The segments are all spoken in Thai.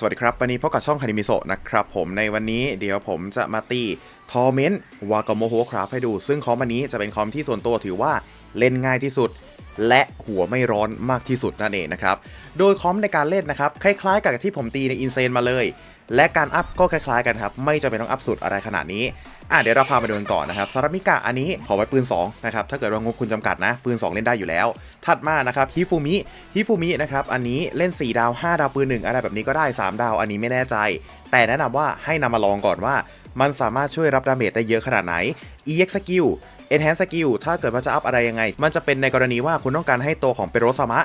สวัสดีครับ วันนี้พบกับช่องคานิมิโซะนะครับผมในวันนี้เดี๋ยวผมจะมาตีทอร์เมนต์วากโมโฮคราฟให้ดู ซึ่งคอมอันนี้จะเป็นคอมที่ส่วนตัวถือว่าเล่นง่ายที่สุด และหัวไม่ร้อนมากที่สุดนั่นเองนะครับ โดยคอมในการเล่นนะครับ คล้ายๆ กับที่ผมตีในอินเซนมาเลย และการอัพก็คล้ายๆกันครับ ไม่จำเป็นต้องอัพสุดอะไรขนาดนี้ อะเดี๋ยวเราพามาดูกันก่อนนะครับซารามิกะอันนี้ขอไว้ปืน2นะครับ ถ้าเกิดว่างบคุณจำกัดนะ ปืน 2 เล่นได้อยู่แล้ว ถัดมานะครับฮิฟูมิฮิฟูมินะครับ อันนี้เล่น 4 ดาว 5 ดาวปืน1อะไรแบบนี้ก็ได้ 3 ดาว อันนี้ไม่แน่ใจ แต่แนะนำว่าให้นำมาลองก่อนว่า มันสามารถช่วยรับดาเมจได้เยอะขนาดไหน EX Skill Enhance Skill ถ้าเกิดว่าจะอัพอะไรยังไง มันจะเป็นในกรณีว่าคุณต้องการให้ตัวของเปโรซามะ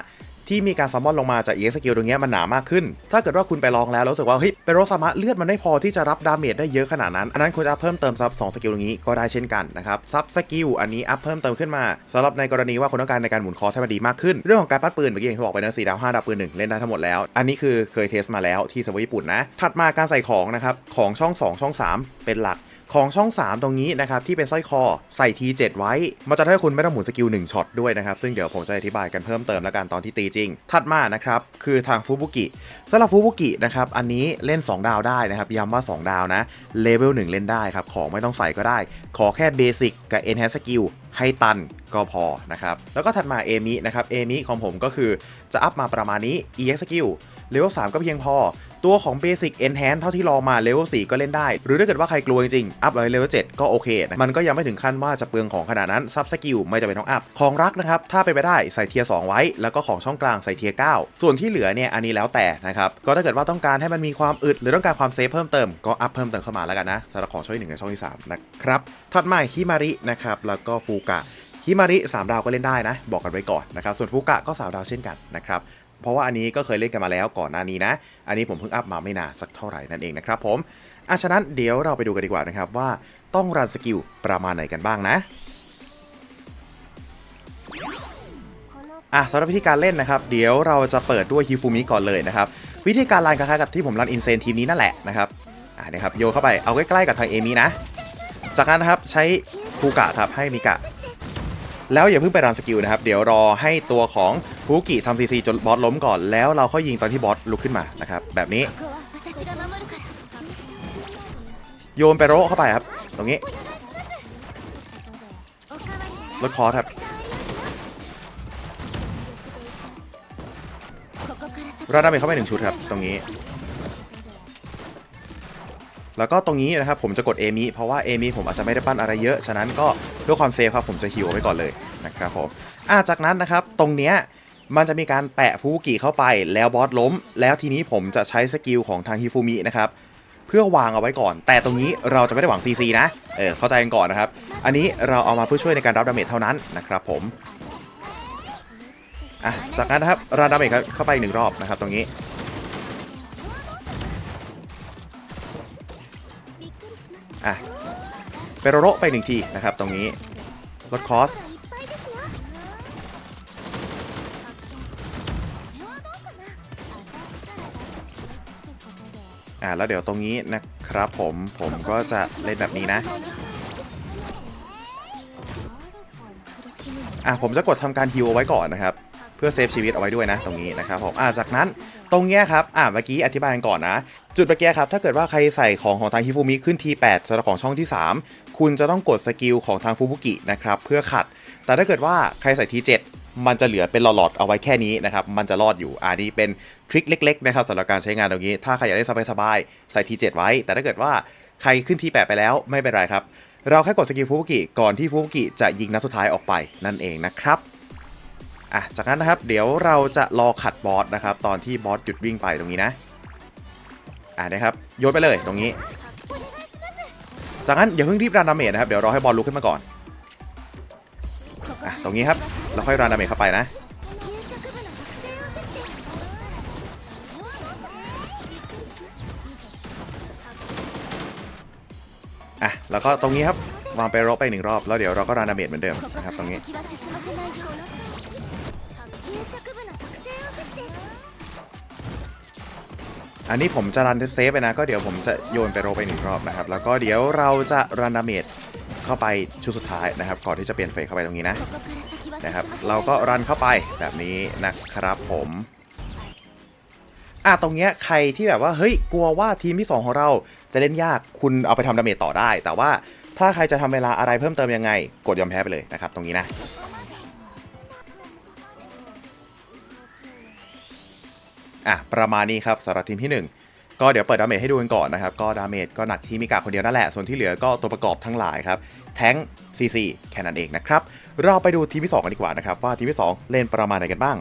ที่มีการซัมมอนลงมาจาก EX Skill ตรงนี้มันหนามากขึ้น ถ้าเกิดว่าคุณไปลองแล้วรู้สึกว่าเฮ้ยเปโรซามะเลือดมันไม่พอที่จะรับดาเมจได้เยอะขนาดนั้น อันนั้นคุณจะเพิ่มเติมซับ2สกิลตรงนี้ก็ได้เช่นกันนะครับซับสกิลอันนี้อัพเพิ่มเติมขึ้นมาสำหรับในกรณีว่าคุณต้องการในการหมุนคอให้มันดีมากขึ้น เรื่องของการปัดปืนเมื่อกี้อย่างที่บอกไปนะ4ดาว5ดาวปืน1เล่นได้ทั้งหมดแล้ว อันนี้คือเคยเทสมาแล้วที่เซิร์ฟเวอร์ญี่ปุ่นนะถัดมาการใส่ของนะครับของช่อง 2 ช่อง 3 เป็นหลัก ของช่อง 3 ตรงนี้นะครับที่เป็นสร้อยคอใส่ T7 ไว้ มันจะทำให้คุณไม่ต้องหมุนสกิล1ช็อตด้วยนะครับ ซึ่งเดี๋ยวผมจะอธิบายกันเพิ่มเติมแล้วกันตอนที่ตีจริง ถัดมานะครับ คือทางฟูบุกิสำหรับฟูบุกินะครับ อันนี้เล่น 2 ดาวได้นะครับ ย้ำว่า 2 ดาวนะเลเวล1เล่นได้ครับ ของไม่ต้องใส่ก็ได้ ขอแค่เบสิกกับ Enhance Skill ให้ตันก็พอนะครับแล้วก็ถัดมาเอมินะครับเอมิของผมก็คือจะอัพมาประมาณนี้ EX Skill เลเวล3ก็เพียงพอ ตัวของ Basic Enhance เท่าที่ลองมาเลเวล4ก็เล่นได้ หรือถ้าเกิดว่าใครกลัวจริงๆอัพเลยเลเวล7ก็โอเคนะมันก็ยังไม่ถึงขั้นว่าจะเปลืองของขนาดนั้นซับสกิลไม่จำเป็นต้องอัพของรักนะครับถ้าไปไปได้ใส่เทียร์2ไว้ แล้วก็ของช่องกลางใส่เทียร์9ส่วนที่เหลือเนี่ยอันนี้แล้วแต่นะครับก็ถ้าเกิดว่าต้องการให้มันมีความอึดหรือต้องการความเซฟเพิ่มเติมก็อัพเพิ่มเติมเข้ามาแล้วกันนะสำหรับของช่องที่หนึ่งกับช่องที่สามนะครับถัดมาฮิมารินะครับแล้วก็ฟูกะฮิมาริ3ดาวก็เล่นได้นะ บอกกันไว้ก่อนนะครับ ส่วนฟุกะก็3ดาวเช่นกันนะครับ เพราะว่าอันนี้ก็เคยเล่นกันมาแล้วก่อนหน้านี้นะ อันนี้ผมเพิ่งอัพมาไม่นานสักเท่าไหร่นั่นเองนะครับผมอะฉะนั้นเดี๋ยวเราไปดูกันดีกว่านะครับว่าต้องรันสกิลประมาณไหนกันบ้างนะอะสำหรับวิธีการเล่นนะครับ เดี๋ยวเราจะเปิดด้วยฮิฟูมิก่อนเลยนะครับ วิธีการรันคล้ายๆกับที่ผมรันอินเซนทีมนี้นั่นแหละนะครับอะนะครับโยเข้าไปเอาใกล้ๆกับทางเอมินะ จากนั้นนะครับใช้ฟูกะครับให้มิกะ แล้วอย่าเพิ่งไปรันสกิลนะครับ เดี๋ยวรอให้ตัวของฮูกิทำซีซีจนบอสล้มก่อน แล้วเราค่อยยิงตอนที่บอสลุกขึ้นมานะครับ แบบนี้ โยนไปโรเข้าไปครับ ตรงนี้ลดคอครับราดาเมเข้าไปหนึ่งชุดครับ ตรงนี้ แล้วก็ตรงนี้นะครับผมจะกดเอมิเพราะว่าเอมิผมอาจจะไม่ได้ปั้นอะไรเยอะ ฉะนั้นก็เพื่อความเซฟครับผมจะฮิวไปก่อนเลย นะครับผมอาจากนั้นนะครับตรงเนี้ยมันจะมีการแปะฟูกิเข้าไปแล้วบอสล้ม แล้วทีนี้ผมจะใช้สกิลของทางฮิฟูมินะครับเพื่อวางเอาไว้ก่อน แต่ตรงนี้เราจะไม่ได้หวัง CC นะเออเข้าใจกันก่อนนะครับ อันนี้เราเอามาเพื่อช่วยในการรับดาเมจเท่านั้นนะครับผมอะจากนั้นนะครับรับดาเมจเข้าไปหนึ่งรอบนะครับตรงนี้อะเปโรโรไปหนึ่งทีนะครับตรงนี้ลดคอส อ่าแล้วเดี๋ยวตรงนี้นะครับผมผมก็จะเล่นแบบนี้นะอะผมจะกดทำการฮิวเอาไว้ก่อนนะครับ เพื่อเซฟชีวิตเอาไว้ด้วยนะ ตรงนี้นะครับผมอะจากนั้นตรงเนี้ยครับอะเมื่อกี้อธิบายกันก่อนนะ จุดเมื่อกี้ครับถ้าเกิดว่าใครใส่ของของทางฮิฟูมิขึ้นที8สำหรับของช่องที่ 3 คุณจะต้องกดสกิลของทางฟูบุกินะครับเพื่อขัด แต่ถ้าเกิดว่าใครใส่ที7 มันจะเหลือเป็นหลอดๆเอาไว้แค่นี้นะครับมันจะรอดอยู่อันนี้เป็นทริคเล็กๆนะครับสำหรับการใช้งานตรงนี้ถ้าใครอยากได้สบายๆใส่ที7ไว้ แต่ถ้าเกิดว่าใครขึ้นที8ไปแล้วไม่เป็นไรครับเราแค่กดสกิลฟูบุกิก่อนที่ฟูบุกิจะยิงนัดสุดท้ายออกไปนั่นเองนะครับอะจากนั้นนะครับเดี๋ยวเราจะรอขัดบอสนะครับตอนที่บอสหยุดวิ่งไปตรงนี้นะอะนะครับโยนไปเลยตรงนี้ จากนั้นอย่าเพิ่งรีบรันดาเมจนะครับเดี๋ยวรอให้บอลลุกขึ้นมาก่อนอะตรงนี้ครับ แล้วค่อยรันดาเมจเข้าไปนะอะแล้วก็ตรงนี้ครับวางไปรบไปหนึ่งรอบแล้วเดี๋ยวเราก็รันดาเมจเหมือนเดิมนะครับตรงนี้อันนี้ผมจะรันเซฟไปนะ ก็เดี๋ยวผมจะโยนไปโบไปหนึ่งรอบนะครับ แล้วก็เดี๋ยวเราจะรันดาเมจเข้าไปชุดสุดท้ายนะครับ ก่อนที่จะเปลี่ยนเฟสเข้าไปตรงนี้นะ นะครับ เราก็รันเข้าไปแบบนี้นะครับผมอะตรงเนี้ยใครที่แบบว่าเฮ้ยกลัวว่าทีมที่ 2 ของเราจะเล่นยากคุณเอาไปทำดาเมจต่อได้ แต่ว่าถ้าใครจะทำเวลาอะไรเพิ่มเติมยังไง กดยอมแพ้ไปเลยนะครับ ตรงนี้นะอะประมาณนี้ครับสำหรับทีมที่ 1 ก็เดี๋ยวเปิดดาเมจให้ดูกันก่อนนะครับ ก็ดาเมจก็หนักที่มิกาคนเดียวนั่นแหละ ส่วนที่เหลือก็ตัวประกอบทั้งหลายครับ แท้งซีซีแค่นั้นเองนะครับ เราไปดูทีมที่ 2 กันดีกว่านะครับ ว่าทีมที่ 2 เล่นประมาณไหนกันบ้าง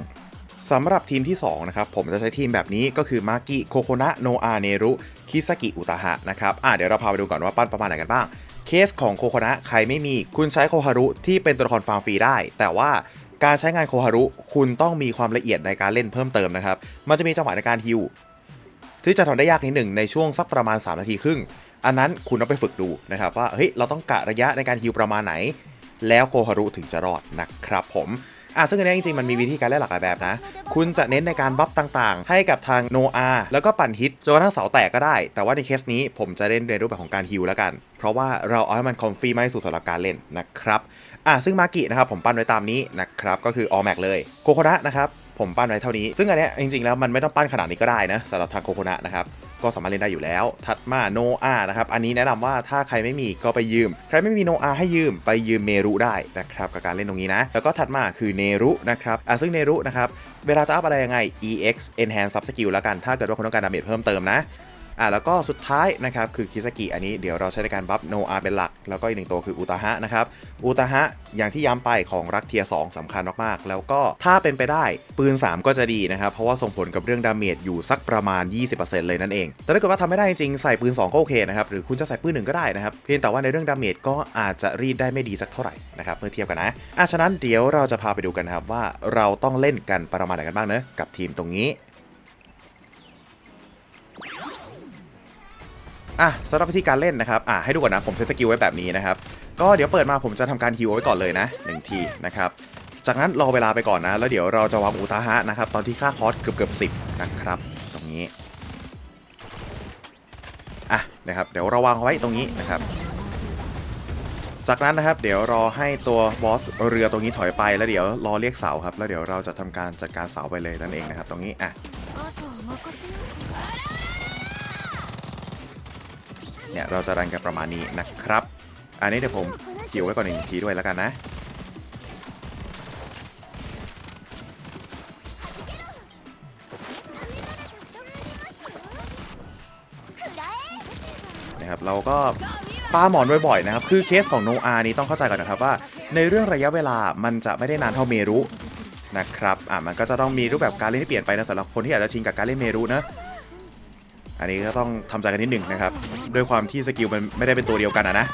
สำหรับทีมที่ 2 นะครับ ผมจะใช้ทีมแบบนี้ก็คือมากิโคโคนะโนอาเนรุคิซากิอุตาหะนะครับอะเดี๋ยวเราพาไปดูก่อนว่าปั้นประมาณไหนกันบ้าง เคสของโคโคนะใครไม่มี คุณใช้โคฮารุที่เป็นตัวละครฟาร์มฟรีได้ แต่ว่าการใช้งานโคฮารุคุณต้องมีความละเอียดในการเล่นเพิ่มเติมนะครับ มันจะมีจังหวะในการฮิว ที่จะทำได้ยากนิดหนึ่งในช่วงสักประมาณ 3 นาทีครึ่ง อันนั้นคุณต้องไปฝึกดูนะครับว่าเฮ้ยเราต้องกะระยะในการฮิวประมาณไหน แล้วโคฮารุถึงจะรอดนะครับผมอะซึ่งอันนี้จริงๆ มันมีวิธีการเล่นหลากหลายแบบนะ คุณจะเน้นในการบัฟต่างๆ ให้กับทางโนอาแล้วก็ปั่นฮิตจนกระทั่งเสาแตกก็ได้ แต่ว่าในเคสนี้ผมจะเล่นในรูปแบบของการฮิวแล้วกัน เพราะว่าเราเอาให้มันคอมฟี่มากที่สุดสำหรับการเล่นนะครับอะซึ่งมากินะครับผมปั้นไว้ตามนี้นะครับก็คือ all max เลยโคโคนะนะครับ ผมปั้นไว้เท่านี้ ซึ่งอันเนี้ยจริงๆแล้วมันไม่ต้องปั้นขนาดนี้ก็ได้นะสำหรับทางโคโคนะนะครับก็สามารถเล่นได้อยู่แล้วถัดมาโนอานะครับ อันนี้แนะนำว่าถ้าใครไม่มีก็ไปยืม ใครไม่มีโนอาให้ยืมไปยืมเมรุได้นะครับกับการเล่นตรงนี้นะ แล้วก็ถัดมาคือเนรุนะครับ อะซึ่งเนรุนะครับ เวลาจะอัพอะไรยังไง ex enhance sub skill แล้วกัน ถ้าเกิดว่าคุณต้องการดาเมจเพิ่มเติมนะ อะแล้วก็สุดท้ายนะครับคือคิซากิอันนี้เดี๋ยวเราใช้ในการบัฟโนอาเป็นหลัก แล้วก็อีกหนึ่งตัวคืออุตาฮะนะครับอุตาฮะอย่างที่ย้ำไปของรักเทียสองสำคัญมากๆ แล้วก็ถ้าเป็นไปได้ปืน 3 ก็จะดีนะครับ เพราะว่าส่งผลกับเรื่องดาเมจอยู่สักประมาณ 20%เลยนั่นเอง แต่ถ้าเกิดว่าทำไม่ได้จริงๆใส่ปืน 2 ก็โอเคนะครับ หรือคุณจะใส่ปืนหนึ่งก็ได้นะครับ เพียงแต่ว่าในเรื่องดาเมจก็อาจจะรีดได้ไม่ดีสักเท่าไหร่นะครับเมื่อเทียบกันนะอะฉะนั้นเดี๋ยวเราจะพาไปดูกันนะครับว่าเราต้องเล่นกันประมาณไหนกันบ้างเนะกับทีมตรงนี้ อะสำหรับวิธีการเล่นนะครับอะให้ดูก่อนนะผมเซตสกิลไว้แบบนี้นะครับก็เดี๋ยวเปิดมาผมจะทำการฮิวไว้ก่อนเลยนะหนึ่งทีนะครับจากนั้นรอเวลาไปก่อนนะ แล้วเดี๋ยวเราจะวางอุตาหะนะครับตอนที่ค่าคอสเกือบเกือบสินะครับตรงนี้อะนะครับเดี๋ยวเราวางไว้ตรงนี้นะครับ จากนั้นนะครับเดี๋ยวรอให้ตัวบอสเรือตรงนี้ถอยไปแล้วเดี๋ยวรอเรียกเสาครับ แล้วเดี๋ยวเราจะทำการจัดการเสาไปเลยนั่นเองนะครับ ตรงนี้อะ เนี่ยเราจะรันกันประมาณนี้นะครับ อันนี้เดี๋ยวผมฮิวไว้ก่อนหนึ่งทีด้วยแล้วกันนะนะครับเราก็ปาหมอนบ่อยๆนะครับ คือเคสของโนอานี้ต้องเข้าใจก่อนนะครับว่า ในเรื่องระยะเวลามันจะไม่ได้นานเท่าเมรุนะครับ อะมันก็จะต้องมีรูปแบบการเล่นที่เปลี่ยนไปนะสำหรับคนที่อยากจะชินกับการเล่นเมรุนะ อันนี้ก็ต้องทำใจกันนิดหนึ่งนะครับ ด้วยความที่สกิลมันไม่ได้เป็นตัวเดียวกันอะนะ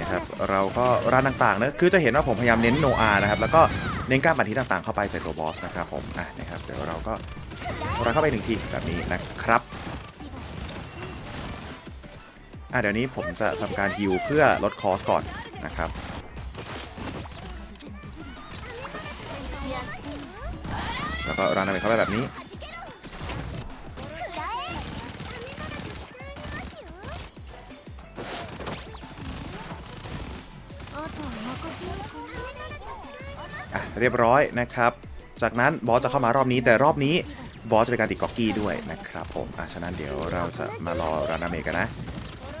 นะครับเราก็ร้านต่างๆนะคือจะเห็นว่าผมพยายามเน้นโนอานะครับ แล้วก็เน้นการปฏิที่ต่างๆเข้าไปใส่ตัวบอสนะครับผมอะนะครับเดี๋ยวเราก็เราเข้าไปหนึ่งทีแบบนี้นะครับอะเดี๋ยวนี้ผมจะทำการฮิวเพื่อลดคอสก่อน นะครับแล้วก็รันดาเมเข้าไปแบบนี้ อะเรียบร้อยนะครับ จากนั้นบอสจะเข้ามารอบนี้แต่รอบนี้บอสจะเป็นการติดก๊อกกี้ด้วยนะครับผมอะฉะนั้นเดี๋ยวเราจะมารอรานาเมกันนะ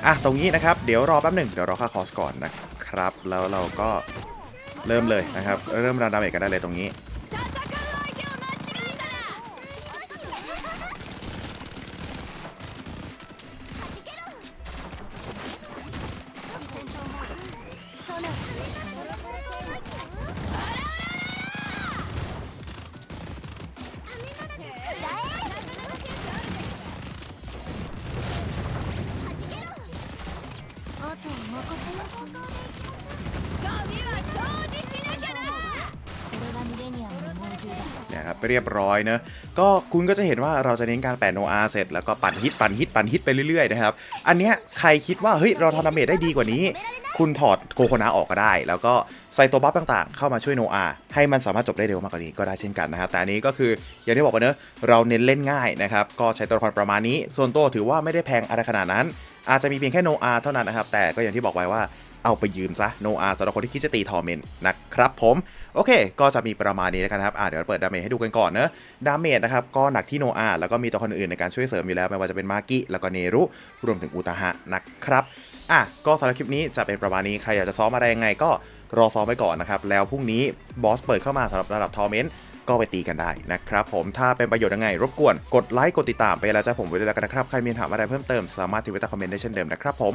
อะตรงนี้นะครับ เดี๋ยวรอแป๊บหนึ่งเดี๋ยวรอค่าคอสก่อนนะ ครับ แล้วเราก็เริ่มเลยนะครับ เริ่มรันดาเมจกันได้เลยตรงนี้ ครับเรียบร้อยเนอะก็คุณก็จะเห็นว่าเราจะเน้นการแปะโนอาเสร็จแล้วก็ปั่นฮิตปั่นฮิตปั่นฮิตไปเรื่อยๆนะครับอันเนี้ยใครคิดว่าเฮ้ยเราทำดาเมจได้ดีกว่านี้ คุณถอดโคโคนาออกก็ได้ แล้วก็ใส่ตัวบัฟต่างๆ เข้ามาช่วยโนอาให้มันสามารถจบได้เร็วมากกว่านี้ก็ได้เช่นกันนะครับแต่อันนี้ก็คืออย่างที่บอกไปเนอะเราเน้นเล่นง่ายนะครับก็ใช้ตัวละครประมาณนี้ ส่วนตัวถือว่าไม่ได้แพงอะไรขนาดนั้น อาจจะมีเพียงแค่โนอาเท่านั้นนะครับแต่ก็อย่างที่บอกไว้ว่า เอาไปยืมซะโนอาสำหรับคนที่คิดจะตีทอร์เมนนะครับผมโอเค ก็จะมีประมาณนี้แล้วกันครับอะเดี๋ยวเราเปิดดาเมจให้ดูกันก่อนเนอะดาเมจนะครับก็หนักที่โนอาแล้วก็มีตัวคนอื่นในการช่วยเสริมอยู่แล้วไม่ว่าจะเป็นมากิแล้วก็เนรุรวมถึงอุตาหะนะครับอะก็สำหรับคลิปนี้จะเป็นประมาณนี้ใครอยากจะซ้อมอะไรยังไงก็รอซ้อมไปก่อนนะครับแล้วพรุ่งนี้บอสเปิดเข้ามาสำหรับระดับทอร์เมนต์ก็ไปตีกันได้นะครับผมถ้าเป็นประโยชน์ยังไง รบกวน กดไลค์ กดติดตามไปแล้วจะผมไว้ด้วยแล้วกันนะครับ ใครมีคำถามอะไรเพิ่มเติมสามารถทิ้งไว้ใต้คอมเมนต์ได้เช่นเดิมนะครับผม